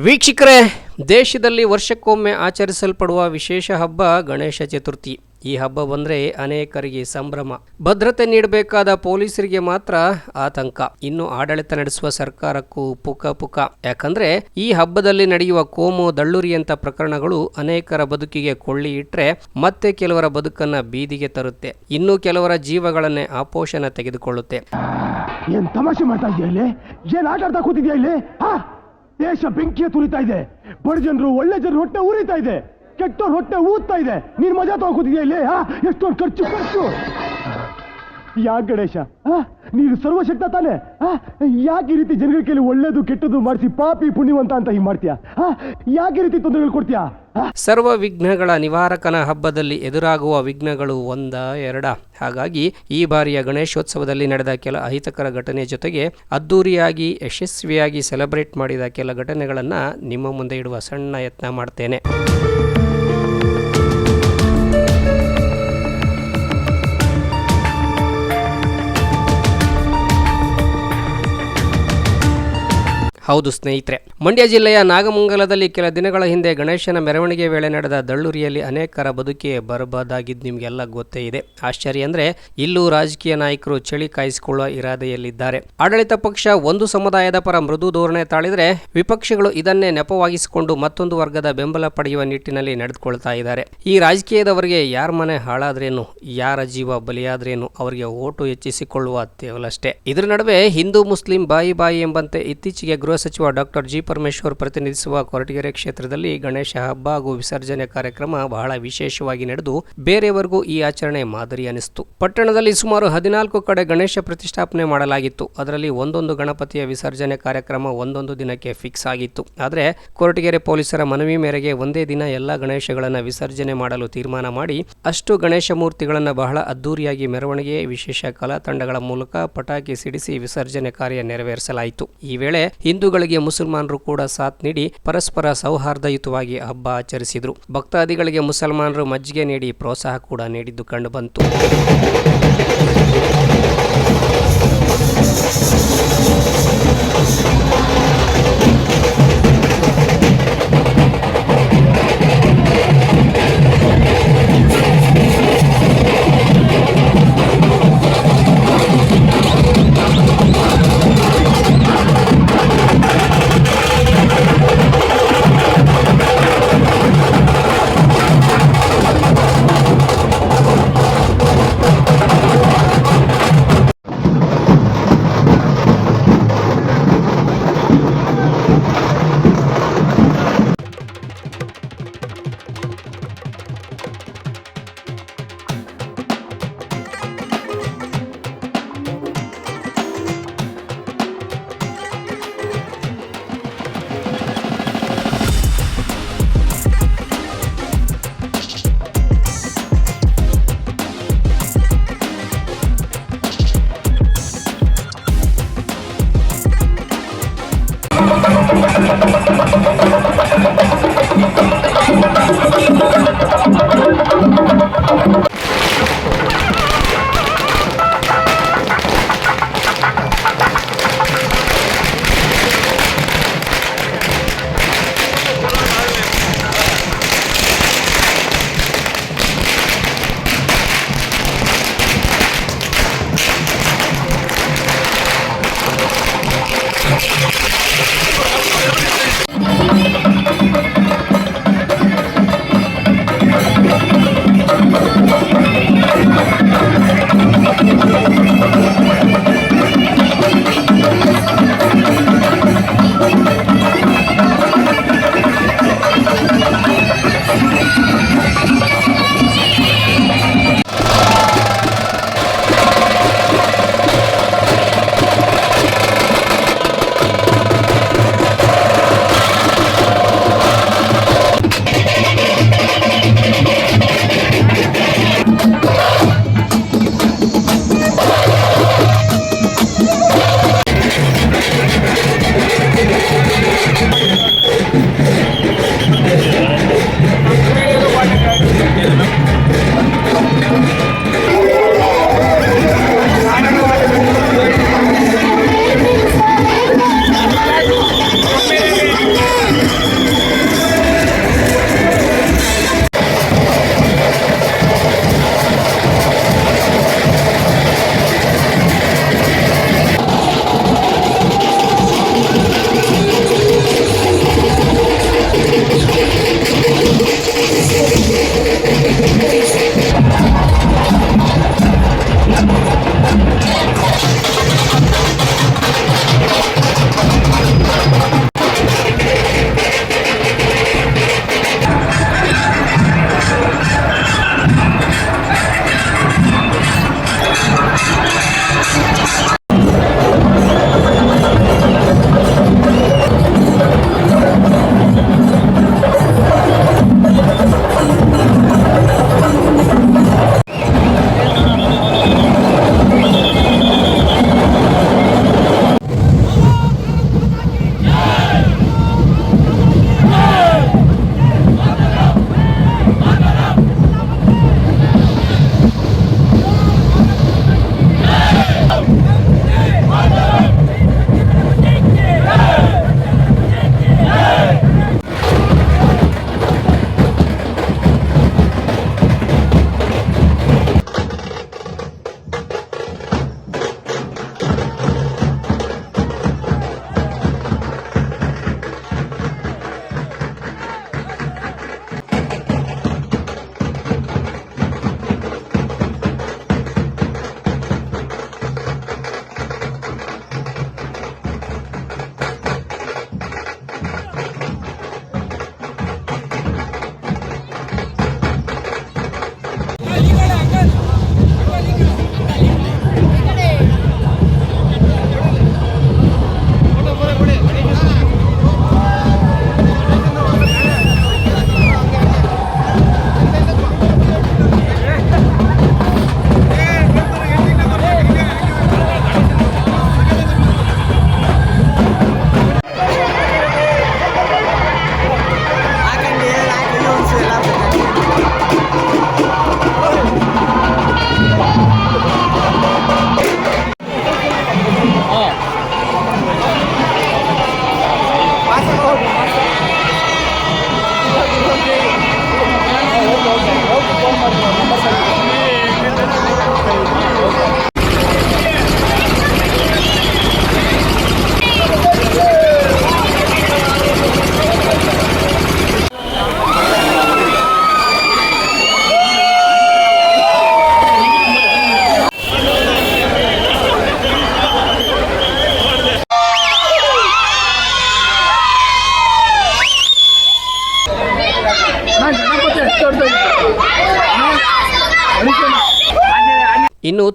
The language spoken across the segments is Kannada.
ವೀಕ್ಷಕರೇ, ದೇಶದಲ್ಲಿ ವರ್ಷಕ್ಕೊಮ್ಮೆ ಆಚರಿಸಲ್ಪಡುವ ವಿಶೇಷ ಹಬ್ಬ ಗಣೇಶ ಚತುರ್ಥಿ. ಈ ಹಬ್ಬ ಬಂದರೆ ಅನೇಕರಿಗೆ ಸಂಭ್ರಮ. ಭದ್ರತೆ ನೀಡಬೇಕಾದ ಪೊಲೀಸರಿಗೆ ಮಾತ್ರ ಆತಂಕ. ಇನ್ನು ಆಡಳಿತ ನಡೆಸುವ ಸರ್ಕಾರಕ್ಕೂ ಪುಕ ಪುಕ. ಯಾಕಂದ್ರೆ, ಈ ಹಬ್ಬದಲ್ಲಿ ನಡೆಯುವ ಕೋಮು ದಳ್ಳುರಿಯಂತ ಪ್ರಕರಣಗಳು ಅನೇಕರ ಬದುಕಿಗೆ ಕೊಳ್ಳಿ ಇಟ್ರೆ ಮತ್ತೆ ಕೆಲವರ ಬದುಕನ್ನ ಬೀದಿಗೆ ತರುತ್ತೆ. ಇನ್ನು ಕೆಲವರ ಜೀವಗಳನ್ನೇ ಆಪೋಷಣ ತೆಗೆದುಕೊಳ್ಳುತ್ತೆ. ದೇಶ ಬೆಂಕಿಯ ತುರಿತಾ ಇದೆ. ಬಡ ಜನರು, ಒಳ್ಳೆ ಜನರು ಹೊಟ್ಟೆ ಉರಿತಾ ಇದೆ. ಕೆಟ್ಟೋರ್ ಹೊಟ್ಟೆ ಊದ್ತಾ ಇದೆ. ನೀನ್ ಮಜಾ ತಗೋತಿದ್ಯಾ ಇಲ್ಲಿ? ಹಾ? ಎಷ್ಟೊಂದು ಖರ್ಚು ಖರ್ಚು. ಯಾಕೆ ಗಣೇಶ? ನೀನು ಸರ್ವಶಕ್ತ ತಾನೆ? ಯಾಕೆ ಈ ರೀತಿ ಜನಗಳ ಕೈಲಿ ಒಳ್ಳೇದು ಕೆಟ್ಟದ್ದು ಮಾಡಿಸಿ ಪಾಪಿ, ಪುಣ್ಯವಂತ ಅಂತ ಹಿಂಗ್ ಮಾಡ್ತೀಯಾ? ಯಾಕೆ ರೀತಿ ತೊಂದರೆಗಳು ಕೊಡ್ತೀಯಾ? ಸರ್ವ ವಿಘ್ನಗಳ ನಿವಾರಕನ ಹಬ್ಬದಲ್ಲಿ ಎದುರಾಗುವ ವಿಘ್ನಗಳು ಒಂದ, ಎರಡ. ಹಾಗಾಗಿ ಈ ಬಾರಿಯ ಗಣೇಶೋತ್ಸವದಲ್ಲಿ ನಡೆದ ಕೆಲ ಅಹಿತಕರ ಘಟನೆ ಜೊತೆಗೆ ಅದ್ದೂರಿಯಾಗಿ, ಯಶಸ್ವಿಯಾಗಿ ಸೆಲೆಬ್ರೇಟ್ ಮಾಡಿದ ಕೆಲ ಘಟನೆಗಳನ್ನು ನಿಮ್ಮ ಮುಂದೆ ಇಡುವ ಸಣ್ಣ ಯತ್ನ ಮಾಡ್ತೇನೆ. ಹೌದು ಸ್ನೇಹಿತರೆ. ಮಂಡ್ಯ ಜಿಲ್ಲೆಯ ನಾಗಮಂಗಲದಲ್ಲಿ ಕೆಲ ದಿನಗಳ ಹಿಂದೆ ಗಣೇಶನ ಮೆರವಣಿಗೆ ವೇಳೆ ನಡೆದ ದಳ್ಳುರಿಯಲ್ಲಿ ಅನೇಕರ ಬದುಕಿಗೆ ಬರಬಾದಾಗಿದ್ದು ನಿಮಗೆಲ್ಲ ಗೊತ್ತೇ ಇದೆ. ಆಶ್ಚರ್ಯ ಅಂದ್ರೆ ಇಲ್ಲೂ ರಾಜಕೀಯ ನಾಯಕರು ಚಳಿ ಕಾಯಿಸಿಕೊಳ್ಳುವ ಇರಾದೆಯಲ್ಲಿದ್ದಾರೆ. ಆಡಳಿತ ಪಕ್ಷ ಒಂದು ಸಮುದಾಯದ ಪರ ಮೃದು ಧೋರಣೆ ತಾಳಿದ್ರೆ ವಿಪಕ್ಷಗಳು ಇದನ್ನೇ ನೆಪವಾಗಿಸಿಕೊಂಡು ಮತ್ತೊಂದು ವರ್ಗದ ಬೆಂಬಲ ಪಡೆಯುವ ನಿಟ್ಟಿನಲ್ಲಿ ನಡೆದುಕೊಳ್ತಾ ಇದ್ದಾರೆ. ಈ ರಾಜಕೀಯದವರಿಗೆ ಯಾರ ಮನೆ ಹಾಳಾದ್ರೇನು, ಯಾರ ಜೀವ ಬಲಿಯಾದ್ರೇನು ಅವರಿಗೆ ಓಟು ಹೆಚ್ಚಿಸಿಕೊಳ್ಳುವ ತೇವಲಷ್ಟೇ. ಇದರ ನಡುವೆ ಹಿಂದೂ, ಮುಸ್ಲಿಂ ಬಾಯಿ ಬಾಯಿ ಎಂಬಂತೆ ಇತ್ತೀಚೆಗೆ ಗೃಹ ಸಚಿವ ಡಾಕ್ಟರ್ ಜಿ ಪರಮೇಶ್ವರ್ ಪ್ರತಿನಿಧಿಸುವ ಕೊರಟಗೆರೆ ಕ್ಷೇತ್ರದಲ್ಲಿ ಗಣೇಶ ಹಬ್ಬ ಹಾಗೂ ವಿಸರ್ಜನೆ ಕಾರ್ಯಕ್ರಮ ಬಹಳ ವಿಶೇಷವಾಗಿ ನಡೆದು ಬೇರೆಯವರೆಗೂ ಈ ಆಚರಣೆ ಮಾದರಿ ಅನಿಸಿತು. ಪಟ್ಟಣದಲ್ಲಿ ಸುಮಾರು ಹದಿನಾಲ್ಕು ಕಡೆ ಗಣೇಶ ಪ್ರತಿಷ್ಠಾಪನೆ ಮಾಡಲಾಗಿತ್ತು. ಅದರಲ್ಲಿ ಒಂದೊಂದು ಗಣಪತಿಯ ವಿಸರ್ಜನೆ ಕಾರ್ಯಕ್ರಮ ಒಂದೊಂದು ದಿನಕ್ಕೆ ಫಿಕ್ಸ್ ಆಗಿತ್ತು. ಆದರೆ ಕೊರಟಗೆರೆ ಪೊಲೀಸರ ಮನವಿ ಮೇರೆಗೆ ಒಂದೇ ದಿನ ಎಲ್ಲ ಗಣೇಶಗಳನ್ನು ವಿಸರ್ಜನೆ ಮಾಡಲು ತೀರ್ಮಾನ ಮಾಡಿ ಅಷ್ಟು ಗಣೇಶ ಮೂರ್ತಿಗಳನ್ನು ಬಹಳ ಅದ್ದೂರಿಯಾಗಿ ಮೆರವಣಿಗೆ ವಿಶೇಷ ಕಲಾ ತಂಡಗಳ ಮೂಲಕ ಪಟಾಕಿ ಸಿಡಿಸಿ ವಿಸರ್ಜನೆ ಕಾರ್ಯ ನೆರವೇರಿಸಲಾಯಿತು. ಈ ವೇಳೆ ಹಿಂದೂಗಳಿಗೆ ಮುಸಲ್ಮಾನರು ಕೂಡ ಸಾಥ್ ನೀಡಿ ಪರಸ್ಪರ ಸೌಹಾರ್ದಯುತವಾಗಿ ಹಬ್ಬ ಆಚರಿಸಿದರು. ಭಕ್ತಾದಿಗಳಿಗೆ ಮುಸಲ್ಮಾನರು ಮಜ್ಜಿಗೆ ನೀಡಿ ಪ್ರೋತ್ಸಾಹ ಕೂಡ ನೀಡಿದ್ದು ಕಂಡುಬಂತು.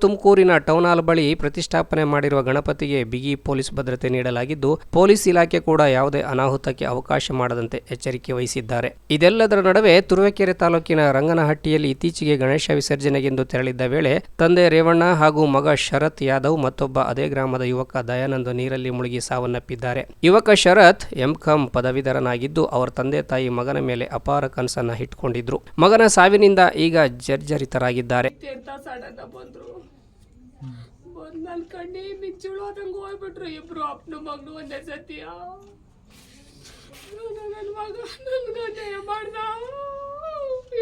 ತುಮಕೂರಿನ ಟೌನ್ ಹಾಲ್ ಬಳಿ ಪ್ರತಿಷ್ಠಾಪನೆ ಮಾಡಿರುವ ಗಣಪತಿಗೆ ಬಿಗಿ ಪೊಲೀಸ್ ಭದ್ರತೆ ನೀಡಲಾಗಿದ್ದು, ಪೊಲೀಸ್ ಇಲಾಖೆ ಕೂಡ ಯಾವುದೇ ಅನಾಹುತಕ್ಕೆ ಅವಕಾಶ ಮಾಡದಂತೆ ಎಚ್ಚರಿಕೆ ವಹಿಸಿದ್ದಾರೆ. ಇದೆಲ್ಲದರ ನಡುವೆ ತುರುವೇಕೆರೆ ತಾಲೂಕಿನ ರಂಗನಹಟ್ಟಿಯಲ್ಲಿ ಇತ್ತೀಚೆಗೆ ಗಣೇಶ ವಿಸರ್ಜನೆಗೆಂದು ತೆರಳಿದ್ದ ವೇಳೆ ತಂದೆ ರೇವಣ್ಣ ಹಾಗೂ ಮಗ ಶರತ್ ಯಾದವ್ ಮತ್ತೊಬ್ಬ ಅದೇ ಗ್ರಾಮದ ಯುವಕ ದಯಾನಂದ ನೀರಲ್ಲಿ ಮುಳುಗಿ ಸಾವನ್ನಪ್ಪಿದ್ದಾರೆ. ಯುವಕ ಶರತ್ ಎಂಕಾಂ ಪದವೀಧರನಾಗಿದ್ದು, ಅವರ ತಂದೆ ತಾಯಿ ಮಗನ ಮೇಲೆ ಅಪಾರ ಕನಸನ್ನ ಇಟ್ಕೊಂಡಿದ್ರು ಮಗನ ಸಾವಿನಿಂದ ಈಗ ಜರ್ಜರಿತರಾಗಿದ್ದಾರೆ. ಬಂದ್ ಕಣ್ಣೇ ಕಣ್ಣಿ ಮಿಂಚುಳು ಹೋಗ್ಬಿಟ್ರು. ಇಬ್ರು ಅಪ್ಪನ ಮಗನು ಒಂದೇ ಸತಿಯ? ನನ್ನ ಮಗ ನನ್ನ ಅನ್ಯಾಯ ಮಾಡ್ದ?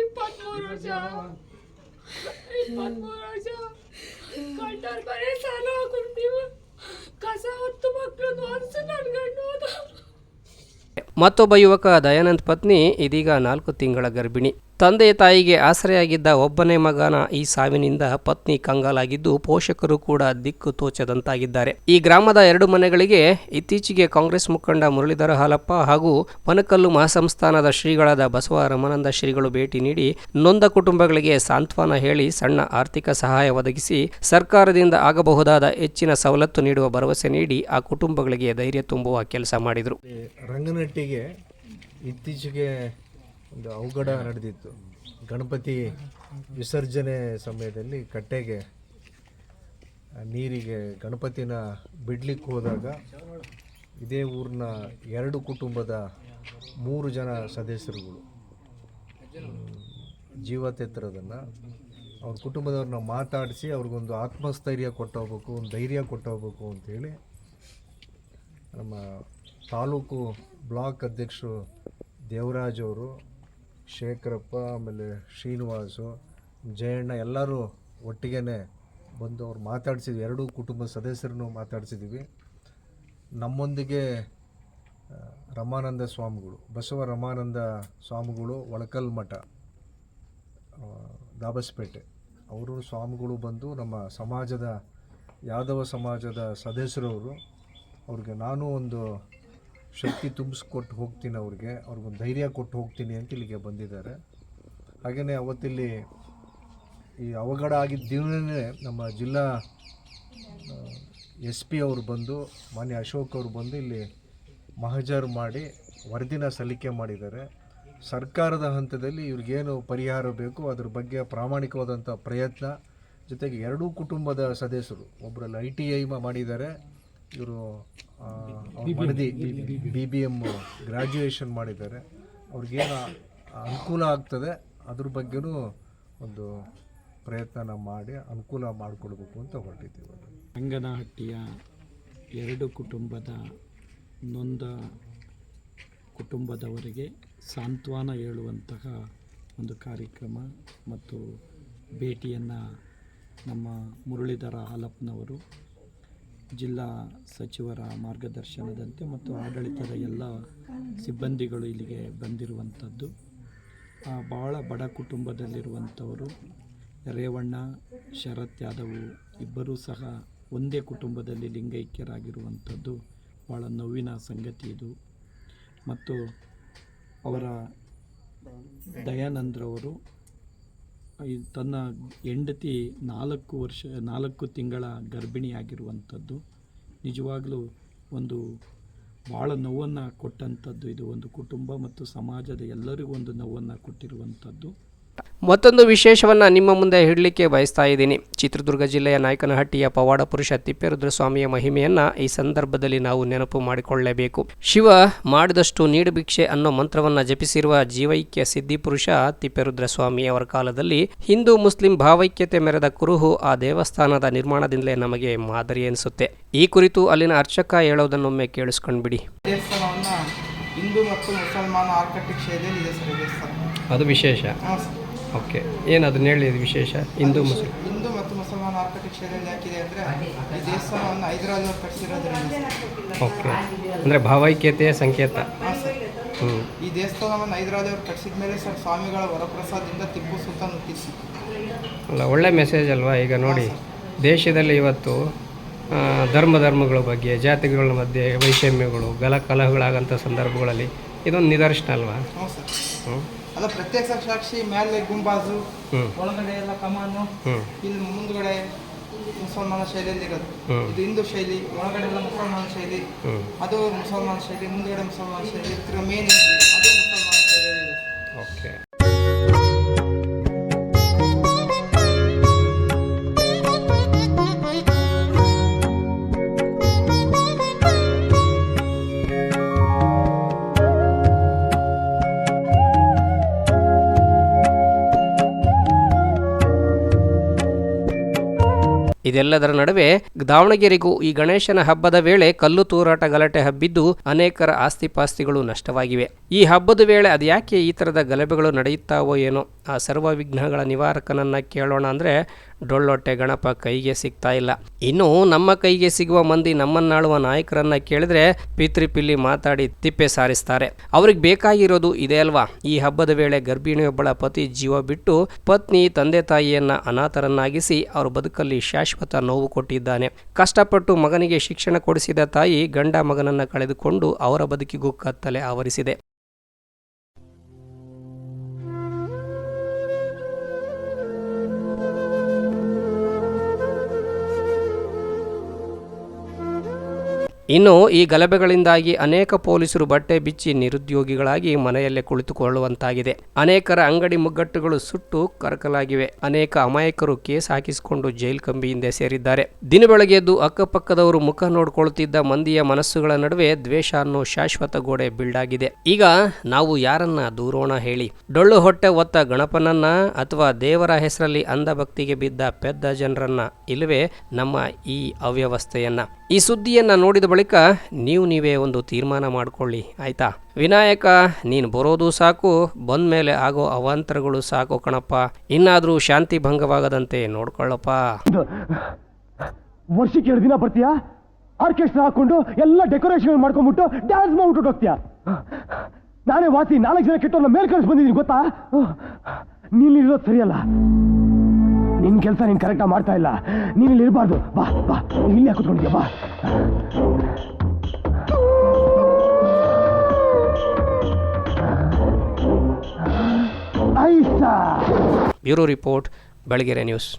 ಇಪ್ಪತ್ಮೂರು ವರ್ಷ. ಇಪ್ಪತ್ಮೂರು ವರ್ಷ. ಕಂಡರ್ ಬರೀ ಸಾಲ ಹಾಕೊಂಡು ಕಸ ಹೊತ್ತು ಮಕ್ಕಳು ಅನ್ಸು ನನ್ನ ಗಂಡು ಮತ್ತೊಬ್ಬ ಯುವಕ ದಯಾನಂದ್ ಪತ್ನಿ ಇದೀಗ ನಾಲ್ಕು ತಿಂಗಳ ಗರ್ಭಿಣಿ. ತಂದೆ ತಾಯಿಗೆ ಆಸರೆಯಾಗಿದ್ದ ಒಬ್ಬನೇ ಮಗನ ಈ ಸಾವಿನಿಂದ ಪತ್ನಿ ಕಂಗಾಲಾಗಿದ್ದು ಪೋಷಕರು ಕೂಡ ದಿಕ್ಕು ತೋಚದಂತಾಗಿದ್ದಾರೆ. ಈ ಗ್ರಾಮದ ಎರಡು ಮನೆಗಳಿಗೆ ಇತ್ತೀಚೆಗೆ ಕಾಂಗ್ರೆಸ್ ಮುಖಂಡ ಮುರಳೀಧರ ಹಾಲಪ್ಪ ಹಾಗೂ ಮನಕಲ್ಲು ಮಹಾಸಂಸ್ಥಾನದ ಶ್ರೀಗಳಾದ ಬಸವ ರಮಾನಂದ ಶ್ರೀಗಳು ಭೇಟಿ ನೀಡಿ ನೊಂದ ಕುಟುಂಬಗಳಿಗೆ ಸಾಂತ್ವನ ಹೇಳಿ ಸಣ್ಣ ಆರ್ಥಿಕ ಸಹಾಯ ಒದಗಿಸಿ ಸರ್ಕಾರದಿಂದ ಆಗಬಹುದಾದ ಹೆಚ್ಚಿನ ಸವಲತ್ತು ನೀಡುವ ಭರವಸೆ ನೀಡಿ ಆ ಕುಟುಂಬಗಳಿಗೆ ಧೈರ್ಯ ತುಂಬುವ ಕೆಲಸ ಮಾಡಿದರು. ರಂಗನಟ್ಟಿಗೆ ಇತ್ತೀಚೆಗೆ ಒಂದು ಅವಘಡ ನಡೆದಿತ್ತು. ಗಣಪತಿ ವಿಸರ್ಜನೆ ಸಮಯದಲ್ಲಿ ಕಟ್ಟೆಗೆ ನೀರಿಗೆ ಗಣಪತಿನ ಬಿಡ್ಲಿಕ್ಕೆ ಹೋದಾಗ ಇದೇ ಊರಿನ ಎರಡು ಕುಟುಂಬದ ಮೂರು ಜನ ಸದಸ್ಯರುಗಳು ಜೀವ ತೆತ್ತರದನ್ನು ಅವ್ರ ಕುಟುಂಬದವ್ರನ್ನ ಮಾತಾಡಿಸಿ ಅವ್ರಿಗೊಂದು ಆತ್ಮಸ್ಥೈರ್ಯ ಕೊಟ್ಟೋಗ್ಬೇಕು, ಒಂದು ಧೈರ್ಯ ಕೊಟ್ಟೋಗ್ಬೇಕು ಅಂತೇಳಿ ನಮ್ಮ ತಾಲೂಕು ಬ್ಲಾಕ್ ಅಧ್ಯಕ್ಷರು ದೇವರಾಜ್ ಅವರು ಶೇಖರಪ್ಪ, ಆಮೇಲೆ ಶ್ರೀನಿವಾಸು, ಜಯಣ್ಣ ಎಲ್ಲರೂ ಒಟ್ಟಿಗೆ ಬಂದು ಅವ್ರು ಮಾತಾಡಿಸಿದ್ವಿ. ಎರಡೂ ಕುಟುಂಬದ ಸದಸ್ಯರನ್ನು ಮಾತಾಡಿಸಿದ್ವಿ. ನಮ್ಮೊಂದಿಗೆ ರಮಾನಂದ ಸ್ವಾಮಿಗಳು, ಬಸವ ರಮಾನಂದ ಸ್ವಾಮಿಗಳು, ಒಳಕಲ್ ಮಠ ದಾಬಸ್ಪೇಟೆ. ಅವರು ಸ್ವಾಮಿಗಳು ಬಂದು ನಮ್ಮ ಸಮಾಜದ, ಯಾದವ ಸಮಾಜದ ಸದಸ್ಯರವರು. ಅವ್ರಿಗೆ ನಾನು ಒಂದು ಶಕ್ತಿ ತುಂಬಿಸ್ಕೊಟ್ಟು ಹೋಗ್ತೀನಿ ಅವ್ರಿಗೆ, ಅವ್ರಿಗೊಂದು ಧೈರ್ಯ ಕೊಟ್ಟು ಹೋಗ್ತೀನಿ ಅಂತ ಇಲ್ಲಿಗೆ ಬಂದಿದ್ದಾರೆ. ಹಾಗೆಯೇ ಅವತ್ತಿಲ್ಲಿ ಈ ಅವಘಡ ಆಗಿದ್ದ ದಿನವೇ ನಮ್ಮ ಜಿಲ್ಲಾ ಎಸ್ ಪಿ ಅವರು ಬಂದು, ಮಾನ್ಯ ಅಶೋಕ್ ಅವರು ಬಂದು ಇಲ್ಲಿ ಮಹಜರ್ ಮಾಡಿ ವರದಿನ ಸಲ್ಲಿಕೆ ಮಾಡಿದ್ದಾರೆ. ಸರ್ಕಾರದ ಹಂತದಲ್ಲಿ ಇವ್ರಿಗೇನು ಪರಿಹಾರ ಬೇಕು, ಅದ್ರ ಬಗ್ಗೆ ಪ್ರಾಮಾಣಿಕವಾದಂಥ ಪ್ರಯತ್ನ. ಜೊತೆಗೆ ಎರಡೂ ಕುಟುಂಬದ ಸದಸ್ಯರು ಒಬ್ಬರಲ್ಲಿ ಐ ಟಿ ಐ ಮಾಡಿದ್ದಾರೆ. ಇವರು ಬಿ ಬಿ ಎಂ ಗ್ರ್ಯಾಜುಯೇಷನ್ ಮಾಡಿದ್ದಾರೆ. ಅವ್ರಿಗೇನು ಅನುಕೂಲ ಆಗ್ತದೆ. ಅದ್ರ ಬಗ್ಗೆನೂ ಒಂದು ಪ್ರಯತ್ನ ಮಾಡಿ ಅನುಕೂಲ ಮಾಡಿಕೊಡ್ಬೇಕು ಅಂತ ಹೊರಟಿದ್ದೀವಿ ರಂಗನಹಟ್ಟಿಯ ಎರಡು ಕುಟುಂಬದ ನೊಂದ ಕುಟುಂಬದವರಿಗೆ ಸಾಂತ್ವನ ಹೇಳುವಂತಹ ಒಂದು ಕಾರ್ಯಕ್ರಮ ಮತ್ತು ಭೇಟಿಯನ್ನು ನಮ್ಮ ಮುರಳೀಧರ ಹಾಲಪ್ಪನವರು ಜಿಲ್ಲಾ ಸಚಿವರ ಮಾರ್ಗದರ್ಶನದಂತೆ ಮತ್ತು ಆಡಳಿತದ ಎಲ್ಲ ಸಿಬ್ಬಂದಿಗಳು ಇಲ್ಲಿಗೆ ಬಂದಿರುವಂಥದ್ದು. ಭಾಳ ಬಡ ಕುಟುಂಬದಲ್ಲಿರುವಂಥವರು ರೇವಣ್ಣ, ಶರತ್ ಯಾದವ್ ಇಬ್ಬರೂ ಸಹ ಒಂದೇ ಕುಟುಂಬದಲ್ಲಿ ಲಿಂಗೈಕ್ಯರಾಗಿರುವಂಥದ್ದು. ಭಾಳ ನೋವಿನ ಸಂಗತಿ ಇದು. ಮತ್ತು ಅವರ ದಯಾನಂದ್ರವರು ತನ್ನ ಹೆಂಡತಿ ನಾಲ್ಕು ವರ್ಷ, ನಾಲ್ಕು ತಿಂಗಳ ಗರ್ಭಿಣಿಯಾಗಿರುವಂಥದ್ದು. ನಿಜವಾಗಲೂ ಒಂದು ಭಾಳ ನೋವನ್ನು ಕೊಟ್ಟಂಥದ್ದು. ಇದು ಒಂದು ಕುಟುಂಬ ಮತ್ತು ಸಮಾಜದ ಎಲ್ಲರಿಗೂ ಒಂದು ನೋವನ್ನು ಕೊಟ್ಟಿರುವಂಥದ್ದು. ಮತ್ತೊಂದು ವಿಶೇಷವನ್ನ ನಿಮ್ಮ ಮುಂದೆ ಹಿಡಲಿಕ್ಕೆ ಬಯಸ್ತಾ ಇದ್ದೀನಿ. ಚಿತ್ರದುರ್ಗ ಜಿಲ್ಲೆಯ ನಾಯಕನಹಟ್ಟಿಯ ಪವಾಡ ಪುರುಷ ತಿಪ್ಪೇರುದ್ರಸ್ವಾಮಿಯ ಮಹಿಮೆಯನ್ನು ಈ ಸಂದರ್ಭದಲ್ಲಿ ನಾವು ನೆನಪು ಮಾಡಿಕೊಳ್ಳಲೇಬೇಕು ಶಿವ ಮಾಡಿದಷ್ಟು ನೀಡುಭಿಕ್ಷೆ ಅನ್ನೋ ಮಂತ್ರವನ್ನ ಜಪಿಸಿರುವ ಜೀವೈಕ್ಯ ಸಿದ್ಧಿಪುರುಷ ಪುರುಷ ಸ್ವಾಮಿ ಅವರ ಕಾಲದಲ್ಲಿ ಹಿಂದೂ ಮುಸ್ಲಿಂ ಭಾವೈಕ್ಯತೆ ಮೆರೆದ ಕುರುಹು ಆ ದೇವಸ್ಥಾನದ ನಿರ್ಮಾಣದಿಂದಲೇ ನಮಗೆ ಮಾದರಿ ಎನಿಸುತ್ತೆ. ಈ ಕುರಿತು ಅಲ್ಲಿನ ಅರ್ಚಕ ಹೇಳೋದನ್ನೊಮ್ಮೆ ಕೇಳಿಸ್ಕೊಂಡ್ಬಿಡಿ. ಹಿಂದೂ ಮತ್ತು ಮುಸಲ್ಮಾನ ಅದು ವಿಶೇಷ? ಓಕೆ. ಏನು ಅದನ್ನ ಹೇಳಿ ವಿಶೇಷ? ಹಿಂದೂ ಮುಸ್ಲಿಂ. ಹಿಂದೂ ಮತ್ತು ಮುಸಲ್ಮಾನ ಆರ್ಕಿಟೆಕ್ಚರಲ್ಲಿ ಹಾಕಿದೆ ಅಂದರೆ ಈ ದೇವಸ್ಥಾನವನ್ನು ಹೈದರಾಬಾದ್ ಕಟ್ಟಿಸಿರೋದ್ರಿಂದ. ಓಕೆ. ಅಂದರೆ ಭಾವೈಕ್ಯತೆಯ ಸಂಕೇತ. ಹ್ಞೂ ಈ ದೇವಸ್ಥಾನವನ್ನು ಹೈದರಾಬಾದ್ ಅವರು ಕಟ್ಟಿಸಿದ ಮೇಲೆ ಸರ್ ಸ್ವಾಮಿಗಳ ವರಪ್ರಸಾದದಿಂದ ಟಿಪ್ಪು ಸುಲ್ತಾನ್ ಹುಟ್ಟಿಸಿ. ಅಲ್ಲ ಒಳ್ಳೆ ಮೆಸೇಜ್ ಅಲ್ವಾ? ಈಗ ನೋಡಿ ದೇಶದಲ್ಲಿ ಇವತ್ತು ಧರ್ಮ ಧರ್ಮಗಳ ಬಗ್ಗೆ ಜಾತಿಗಳ ಮಧ್ಯೆ ವೈಷಮ್ಯಗಳು ಗಲ ಕಲಹಗಳಾಗಂಥ ಸಂದರ್ಭಗಳಲ್ಲಿ ಇದೊಂದು ನಿದರ್ಶನ ಅಲ್ವಾ? ಹ್ಞೂ ಅಲ್ಲ ಪ್ರತ್ಯಕ್ಷ ಸಾಕ್ಷಿ ಮೇಲೆ ಗುಂಬಾಜು ಒಳಗಡೆ ಎಲ್ಲ ಕಮಾನು ಇಲ್ಲಿ ಮುಂದ್ಗಡೆ ಮುಸಲ್ಮಾನ ಶೈಲಿಯಲ್ಲಿ ಇರೋದು. ಇದು ಹಿಂದೂ ಶೈಲಿ ಒಳಗಡೆ ಎಲ್ಲ ಮುಸಲ್ಮಾನ ಶೈಲಿ. ಅದು ಮುಸಲ್ಮಾನ ಶೈಲಿ ಮುಂದ್ಗಡೆ ಮುಸಲ್ಮಾನ ಶೈಲಿ ಮೇನ್ ಅದು ಮುಸಲ್ಮಾನ ಶೈಲಿಯಲ್ಲಿ ಓಕೆ ಇದೆಲ್ಲದರ ನಡುವೆ ದಾವಣಗೆರೆಗೂ ಈ ಗಣೇಶನ ಹಬ್ಬದ ವೇಳೆ ಕಲ್ಲು ತೂರಾಟ ಗಲಾಟೆ ಹಬ್ಬಿದ್ದು ಅನೇಕರ ಆಸ್ತಿಪಾಸ್ತಿಗಳು ನಷ್ಟವಾಗಿವೆ. ಈ ಹಬ್ಬದ ವೇಳೆ ಅದ್ಯಾಕೆ ಈ ಥರದ ಗಲಭೆಗಳು ನಡೆಯುತ್ತಾವೋ ಏನೋ ಆ ಸರ್ವ ವಿಘ್ನಗಳ ನಿವಾರಕನನ್ನು ಕೇಳೋಣ ಅಂದರೆ ಡೊಳ್ಳೊಟ್ಟೆ ಗಣಪ ಕೈಗೆ ಸಿಗ್ತಾ ಇಲ್ಲ. ಇನ್ನು ನಮ್ಮ ಕೈಗೆ ಸಿಗುವ ಮಂದಿ ನಮ್ಮನ್ನಾಳುವ ನಾಯಕರನ್ನ ಕೇಳಿದ್ರೆ ಪಿತೃಪಿಲ್ಲಿ ಮಾತಾಡಿ ತಿಪ್ಪೆ ಸಾರಿಸ್ತಾರೆ. ಅವ್ರಿಗೆ ಬೇಕಾಗಿರೋದು ಇದೆ ಅಲ್ವಾ? ಈ ಹಬ್ಬದ ವೇಳೆ ಗರ್ಭಿಣಿಯೊಬ್ಬಳ ಪತಿ ಜೀವ ಬಿಟ್ಟು ಪತ್ನಿ, ತಂದೆ, ತಾಯಿಯನ್ನ ಅನಾಥರನ್ನಾಗಿಸಿ ಅವ್ರ ಬದುಕಲ್ಲಿ ಶಾಶ್ವತ ನೋವು ಕೊಟ್ಟಿದ್ದಾನೆ. ಕಷ್ಟಪಟ್ಟು ಮಗನಿಗೆ ಶಿಕ್ಷಣ ಕೊಡಿಸಿದ ತಾಯಿ ಗಂಡ ಮಗನನ್ನ ಕಳೆದುಕೊಂಡು ಅವರ ಬದುಕಿಗೂ ಕತ್ತಲೆ ಆವರಿಸಿದೆ. ಇನ್ನು ಈ ಗಲಭೆಗಳಿಂದಾಗಿ ಅನೇಕ ಪೊಲೀಸರು ಬಟ್ಟೆ ಬಿಚ್ಚಿ ನಿರುದ್ಯೋಗಿಗಳಾಗಿ ಮನೆಯಲ್ಲೇ ಕುಳಿತುಕೊಳ್ಳುವಂತಾಗಿದೆ. ಅನೇಕರ ಅಂಗಡಿ ಮುಗ್ಗಟ್ಟುಗಳು ಸುಟ್ಟು ಕರಕಲಾಗಿವೆ. ಅನೇಕ ಅಮಾಯಕರು ಕೇಸ್ ಹಾಕಿಸಿಕೊಂಡು ಜೈಲ್ ಕಂಬಿ ಸೇರಿದ್ದಾರೆ. ದಿನ ಬೆಳಗ್ಗೆ ಎದ್ದು ಅಕ್ಕಪಕ್ಕದವರು ಮುಖ ನೋಡಿಕೊಳ್ಳುತ್ತಿದ್ದ ಮಂದಿಯ ಮನಸ್ಸುಗಳ ನಡುವೆ ದ್ವೇಷ ಅನ್ನೋ ಶಾಶ್ವತ ಗೋಡೆ ಬಿಲ್ಡ್ ಆಗಿದೆ. ಈಗ ನಾವು ಯಾರನ್ನ ದೂರೋಣ ಹೇಳಿ? ಡೊಳ್ಳು ಹೊಟ್ಟೆ ಒತ್ತ ಗಣಪನನ್ನ ಅಥವಾ ದೇವರ ಹೆಸರಲ್ಲಿ ಅಂಧಭಕ್ತಿಗೆ ಬಿದ್ದ ಪೆದ್ದ ಜನರನ್ನ ಇಲ್ಲವೇ ನಮ್ಮ ಈ ಅವ್ಯವಸ್ಥೆಯನ್ನ? ಈ ಸುದ್ದಿಯನ್ನ ನೋಡಿದ ಬಳಿಕ ನೀವು ನೀವೇ ಒಂದು ತೀರ್ಮಾನ ಮಾಡ್ಕೊಳ್ಳಿ, ಆಯ್ತಾ? ವಿನಾಯಕ, ನೀನು ಬರೋದು ಸಾಕು ಬಂದ ಮೇಲೆ ಆಗೋ ಅವಾಂತರಗಳು ಸಾಕು ಕಣಪ್ಪ. ಇನ್ನಾದರೂ ಶಾಂತಿ ಭಂಗವಾಗದಂತೆ ನೋಡ್ಕೊಳ್ಳಪ್ಪ. ವರ್ಷಕ್ಕೆ ಎರಡು ದಿನ ಬರ್ತೀಯಾ? ಆರ್ಕೆಸ್ಟ್ರಾ ಹಾಕೊಂಡು ಎಲ್ಲ ಡೆಕೋರೇಷನ್ ಮಾಡ್ಕೊಂಡ್ಬಿಟ್ಟು ಡ್ಯಾನ್ಸ್ ಮಾಡ್ಬಿಟ್ಟು ಹೋಗ್ತೀಯ? ನಾನೇ ವಾಸಿ ನಾಲ್ಕು ಜನ ಕೆಟ್ಟವ್ರನ್ನ ಮೇಲ್ ಕಳಿಸ್ ಬಂದಿದ್ದೀನಿ, ಗೊತ್ತಾ? ನೀನು ಇರೋದು ಸರಿಯಲ್ಲ. ನಿನ್ ಕೆಲಸ ನೀನ್ ಕರೆಕ್ಟಾಗಿ ಮಾಡ್ತಾ ಇಲ್ಲ. ನೀನ್ ಇಲ್ಲಿ ಇರಬಾರ್ದು. ಬಾ ಬಾ. ಇಲ್ಲಿ ಕೂತ್ಕೊಂಡಿದ್ಯಾ ಬಾ. Bureau report, Belagere news.